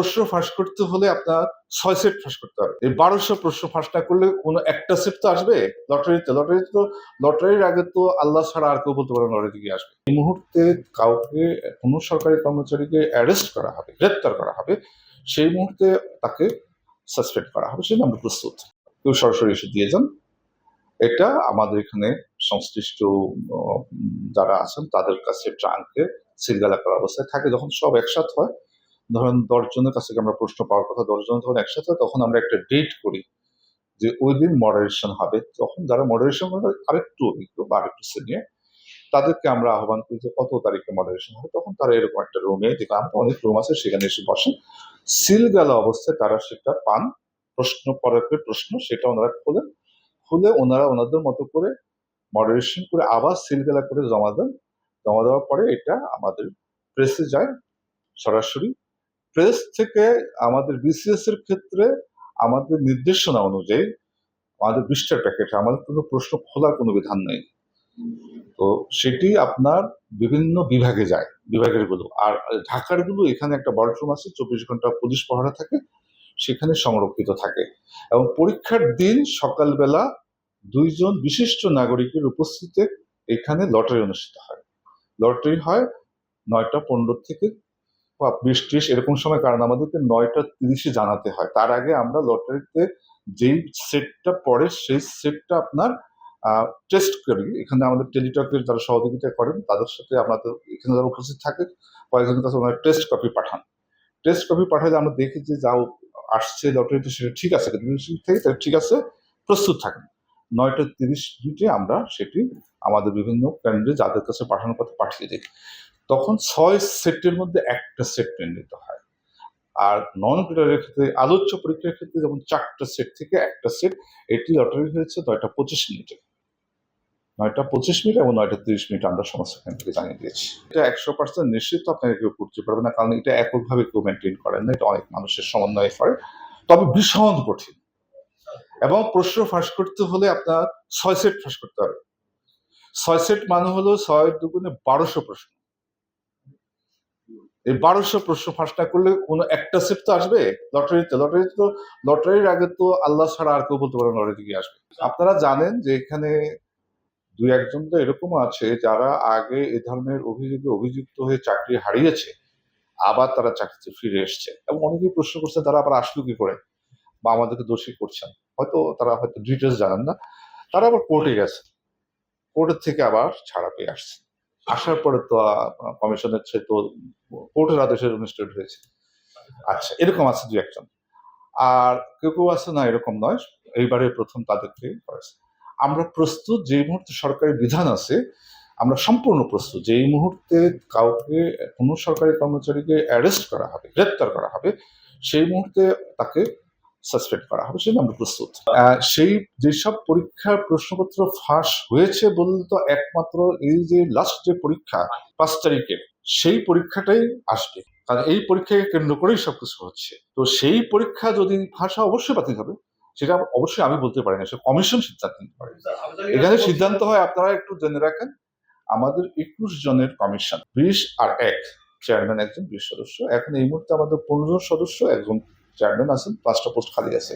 প্রশ্ন ফাঁস করতে হলে আপনার ছয় সেট ফাঁস করতে হবে। এই বারোশো প্রশ্ন ফাঁস না করলে কোনো একটা সেট তো আসবে? লটারিতে লটারিতে তো, লটারির আগে তো আল্লাহ ছাড়া আর কেউ বলতে পারে লটারি থেকে আসবে। এই মুহূর্তে কাউকে, কোনো সরকারি কর্মচারীকে অ্যারেস্ট করা হবে, গ্রেপ্তার করা হবে, সেই মুহূর্তে তাকে সাসপেন্ড করা হবে সেটা আমরা প্রস্তুত। কেউ সরাসরি এসে দিয়ে যান। এটা আমাদের এখানে সংশ্লিষ্ট যারা আছেন, তাদের কাছে ট্রাঙ্কে সিলগালা করা অবস্থায় থাকে। যখন সব একসাথ হয় ধরেন দশজনের কাছ থেকে আমরা প্রশ্ন পাওয়ার কথা দশজন যখন একসাথে, তখন আমরা একটা ডেট করি যে ওই দিন মডারেশন হবে। তখন যারা মডারেশন করে আরেকটু অভিজ্ঞ বা আরেকটু সিনিয়র তাদেরকে আমরা আহ্বান করি যে কত তারিখে মডারেশন হবে। তখন তারা এরকম একটা রুমে আমাদের অনেক রুম আছে, সেখানে এসে বসেন সিল গেলা অবস্থায় তারা সেটা পান। প্রশ্ন পরের প্রশ্ন, সেটা ওনারা খোলেন। খুলে ওনারা ওনাদের মতো করে মডারেশন করে আবার সিলগালা করে জমা দেন। জমা দেওয়ার পরে এটা আমাদের প্রেসে যায় সরাসরি। প্রেস থেকে আমাদের বিসিএস এর ক্ষেত্রে আমাদের নির্দেশনা অনুযায়ী আমাদের বিশটার প্যাকেট আমাদের কোনো প্রশ্ন খোলার কোনো বিধান নেই। তো সেটি আপনার বিভিন্ন বিভাগে যায়, বিভাগেরগুলো। আর ঢাকারগুলো এখানে একটা বড় আছে, চব্বিশ ঘণ্টা পুলিশ পাহারা থাকে, সেখানে সংরক্ষিত থাকে। এবং পরীক্ষার দিন সকালবেলা দুইজন বিশিষ্ট নাগরিকের উপস্থিতিতে এখানে লটারি অনুষ্ঠিত হয়। লটারি হয় নয়টা পনেরো থেকে বা বিশ ত্রিশ এরকম সময় কারণ আমাদেরকে নয়টা তিরিশে জানাতে হয়। তার আগে আমরা লটারিতে যেই সেটটা পড়ে সেই সেটটা আপনার টেস্ট করি। এখানে আমাদের টেলিটকের যারা সহযোগিতা করেন, তাদের সাথে আমাদের এখানে যারা উপস্থিত থাকে কয়েকজনের কাছে ওনারা টেস্ট কপি পাঠান। টেস্ট কপি পাঠালে আমরা দেখি যে যাও আসছে লটারিতে সেটা ঠিক আছে কিন্তু থেকে, তাহলে ঠিক আছে, প্রস্তুত থাকেন। নয়টা তিরিশ মিনিটে আমরা সেটি আমাদের বিভিন্ন কেন্দ্রে যাদের কাছে পাঠানোর কথা পাঠিয়ে দিই। তখন ছয় সেটের মধ্যে একটা সেট নির্ণীত হয়। আর নন ক্রিটারের ক্ষেত্রে, আলোচ্য পরীক্ষার ক্ষেত্রে যেমন চারটা সেট থেকে একটা সেট, এটি লটারি হয়েছে নয়টা পঁচিশ মিনিটে। নয়টা পঁচিশ মিনিট এবং নয়টা তিরিশ মিনিট আমরা সমস্ত কেন্দ্র থেকে জানিয়ে দিয়েছি। এটা একশো পার্সেন্ট নিশ্চিত আপনাকে কেউ করতে পারবে না, কারণ এটা এককভাবে কেউ মেনটেন করেন না, এটা অনেক মানুষের সমন্বয়ে করে তবে ভীষণ কঠিন। এবং প্রশ্ন ফাঁস করতে হলে আপনার ছয় সেট ফাঁস করতে হবে। ছয় সেট মানে হলো ছয় দুগুণে বারোশো প্রশ্ন। এই বারোশো প্রশ্ন ফাঁস না করলে কোনো একটা সেট তো আসবে লটারিতে। লটারিতে তো লটারির আগে তো আল্লাহ ছাড়া আর কেউ বলতে পারে লটারি থেকে আসবে। আপনারা জানেন যে এখানে দুই একজন তো এরকম আছে যারা আগে এ ধরনের অভিযোগে অভিযুক্ত হয়ে চাকরি হারিয়েছে, আবার তারা চাকরিতে ফিরে এসছে। এবং অনেকেই প্রশ্ন করছে, তারা আবার আসলো কি করে? বা আমাদেরকে দোষী করছেন। হয়তো তারা হয়তো ডিটেলস জানেন না। তারা আবার কোর্টে গেছে। কোর্টের থেকে আবার ছাড়া পেয়ে আসছে। আসার পরে তো কমিশনের সে তো কোর্টের আদেশে অনুষ্ঠিত হয়েছে। আচ্ছা এরকম আছে দু একজন। আর কেউ কেউ আছে না, এরকম নয়। এইবারে প্রথম তাদেরকে করেছে। আমরা প্রস্তুত যে মুহূর্তে সরকারি বিধান আছে, আমরা সম্পূর্ণ প্রস্তুত। যে এই মুহূর্তে কাউকে, কোনো সরকারি কর্মচারীকে অ্যারেস্ট করা হবে, গ্রেপ্তার করা হবে, সেই মুহূর্তে তাকে সাসপেন্ড করা হবে সেটা আমরা প্রস্তুত। সেই যেসব পরীক্ষার প্রশ্নপত্র ফাঁস হয়েছে বলতে একমাত্র এই যে লাস্ট যে পরীক্ষা, পাঁচ তারিখের সেই পরীক্ষাটাই আসবে। কারণ এই পরীক্ষাকে কেন্দ্র করেই সবকিছু হচ্ছে। তো সেই পরীক্ষা যদি ফাঁস হয় অবশ্যই বাতিল হবে, সেটা অবশ্যই আমি বলতে পারি না সে কমিশন সিদ্ধান্ত নিতে পারে। এখানে সিদ্ধান্ত হয়, আপনারা একটু জেনে রাখেন, আমাদের একুশ জনের কমিশন বিশ আর এক চেয়ারম্যান একজন, বিশ সদস্য। এখন এই মুহূর্তে আমাদের পনেরো সদস্য, একজন চেয়ারম্যান আছেন পাঁচটা পোস্ট খালি আছে।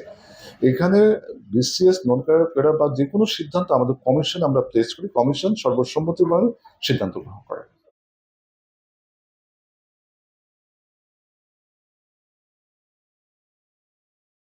এখানে বিসিএস নন ক্যাডার বা যে কোনো সিদ্ধান্ত আমাদের কমিশন আমরা প্লেস করি। কমিশন সর্বসম্মতিভাবে সিদ্ধান্ত গ্রহণ করে।